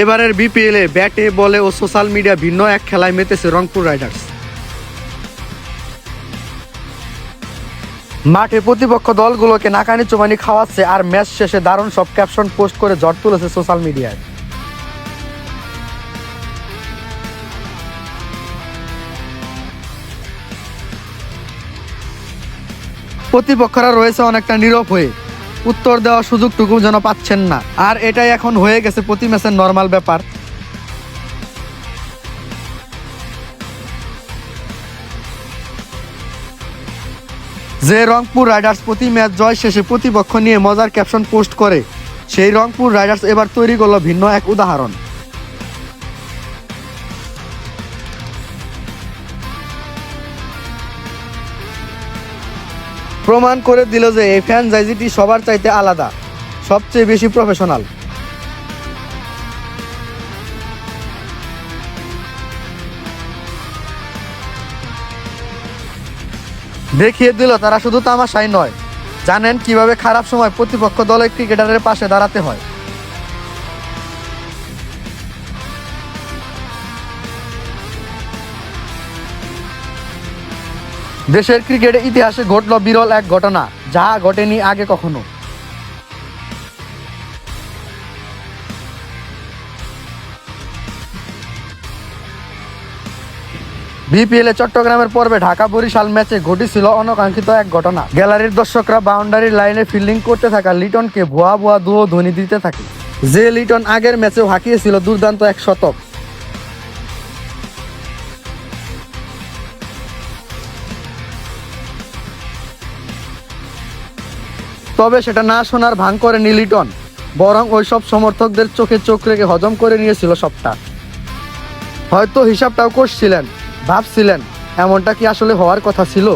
এবারের বিপিএল ব্যাটে বলে ও সোশ্যাল মিডিয়া ভিন্ন এক খেলায় মেতেছে রংপুর রাইডার্স মাঠে প্রতিপক্ষ দলগুলোকে নাকানি চুমানি খাওয়াচ্ছে আর ম্যাচ শেষে দারুণ সব ক্যাপশন পোস্ট করে জট তুলেছে সোশ্যাল মিডিয়ায় প্রতিপক্ষরা রয়েছে অনেকটা নীরব হয়ে। উত্তর দেওয়ার সুযোগটুকু যেন পাচ্ছেন না। আর এটাই এখন হয়ে গেছে প্রতি ম্যাচের নর্মাল ব্যাপার। যে রংপুর রাইডার্স প্রতি ম্যাচ জয় শেষে প্রতিপক্ষ নিয়ে মজার ক্যাপশন পোস্ট করে, সেই রংপুর রাইডার্স এবার তৈরি করল ভিন্ন এক উদাহরণ। প্রমাণ করে দিল যে এই ফ্র্যাঞ্চাইজিটি সবার চাইতে আলাদা, সবচেয়ে বেশি প্রফেশনাল দেখিয়ে দিল তারা শুধু তামাশাই নয়, জানেন কীভাবে খারাপ সময় প্রতিপক্ষ দলের ক্রিকেটারের পাশে দাঁড়াতে হয়। দেশের ক্রিকেটের ইতিহাসে ঘটল বিরল এক ঘটনা, যা ঘটেনি আগে কখনো। বিপিএল চট্টগ্রামের পর্বে ঢাকা বরিশাল ম্যাচে ঘটেছিল অনাকাঙ্ক্ষিত এক ঘটনা। গ্যালারির দর্শকরা বাউন্ডারির লাইনে ফিল্ডিং করতে থাকা লিটনকে ভুয়া ভুয়া দুয়ো ধ্বনি দিতে থাকে। যে লিটন আগের ম্যাচেও হাঁকিয়েছিল দুর্দান্ত এক শতক। তবে সেটা না শোনার ভাঙ করেনি লিটন বরং ওইসব সমর্থকদের চোখে চোখ রেখে হজম করে নিয়েছিল সবটা। হয়তো হিসাবটাও করছিলেন, ভাবছিলেন, এমনটা কি আসলে হওয়ার কথা ছিল?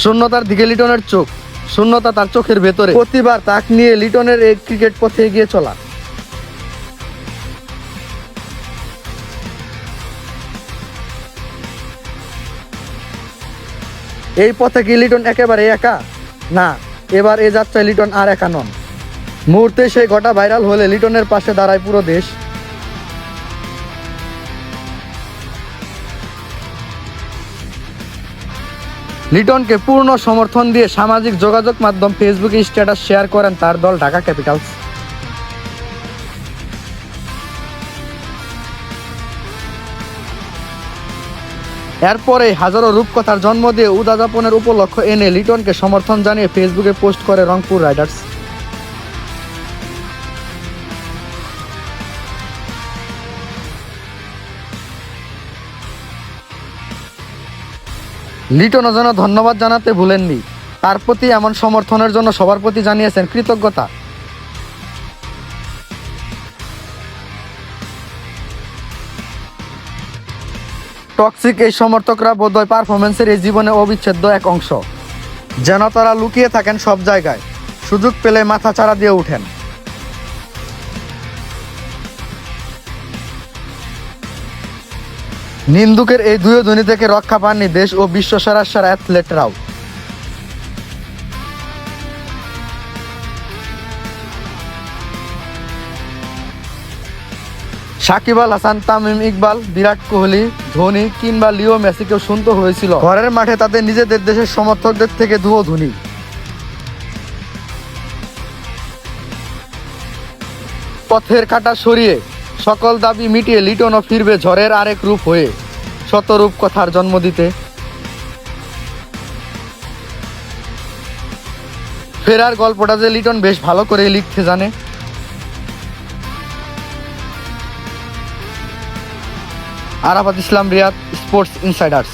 শূন্যতার দিকে লিটনের চোখ, শূন্যতা তার চোখের ভেতরে। প্রতিবার তাক নিয়ে লিটনের এই ক্রিকেট পথে এগিয়ে চলা। এই পথে কি লিটন একেবারে একা? না, এবার এ যাত্রায় লিটন আর একা নন। মুহূর্তে সেই ঘটা ভাইরাল হলে লিটনের পাশে দাঁড়ায় পুরো দেশ। লিটনকে পূর্ণ সমর্থন দিয়ে সামাজিক যোগাযোগ মাধ্যম ফেসবুকে স্ট্যাটাস শেয়ার করেন তার দল ঢাকা ক্যাপিটালস। এরপরে হাজারো রূপকথার জন্ম দিয়ে উদাযাপনের উপলক্ষ এনে লিটনকে সমর্থন জানিয়ে ফেসবুকে পোস্ট করে রংপুর রাইডার্স। লিটনও যেন ধন্যবাদ জানাতে ভুলেননি। তার প্রতি এমন সমর্থনের জন্য সবার প্রতি জানিয়েছেন কৃতজ্ঞতা। টক্সিক এই সমর্থকরা বোধহয় পারফরমেন্সের এই জীবনে অবিচ্ছেদ্য এক অংশ। যেন তারা লুকিয়ে থাকেন সব জায়গায়। সুযোগ পেলে মাথা চাড়া দিয়ে উঠেন নিন্দুকের এই দুই ধ্বনি থেকে রক্ষা পাননি দেশ ও বিশ্ব সেরা সেরা অ্যাথলেটরাও সাকিব আল হাসান তামিম ইকবাল বিরাট কোহলি ধোনি কিংবা লিও মেসিকেও শুনতে হয়েছিল। ঘরের মাঠে তাদের নিজেদের দেশের সমর্থকদের থেকে ধুয়ো ধোনি। পথের কাটা সরিয়ে সকল দাবি মিটিয়ে লিটনও ফিরবে ঝড়ের আরেক রূপ হয়ে। শতরূপ কথার জন্ম দিতে। ফেরার গল্পটা যে লিটন বেশ ভালো করে লিখতে জানে। Arafat Islam Riyad sports insiders.